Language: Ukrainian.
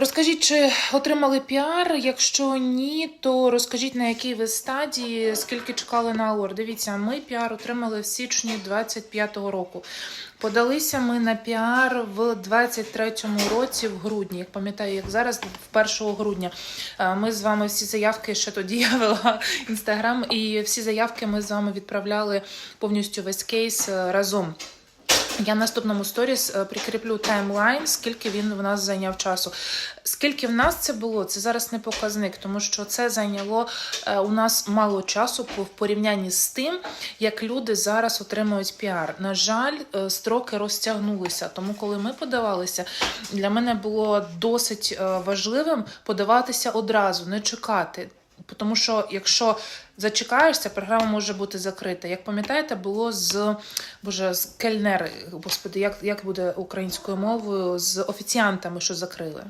Розкажіть, чи отримали піар? Якщо ні, то розкажіть на якій ви стадії, скільки чекали на алор. Дивіться, ми піар отримали в січні 25-го року. Подалися ми на піар в 23-му році, в грудні. Як пам'ятаю, як зараз, в 1 грудня. Е, Ми з вами всі заявки, ще тоді я вела інстаграм, і всі заявки ми з вами відправляли повністю весь кейс е, разом. Я в наступному сторіс е, прикріплю таймлайн, скільки він в нас зайняв часу. Скільки в нас це було, це зараз не показник, тому що це зайняло е, у нас мало часу в порівнянні з тим, як люди зараз отримують піар. На жаль, е, строки розтягнулися. Тому, коли ми подавалися, для мене було досить важливим подаватися одразу, не чекати. Тому що якщо зачекаєшся, програма може бути закрита. Як пам'ятаєте, було з боже з кельнери, господи, як, як буде українською мовою з офіціантами, що закрили.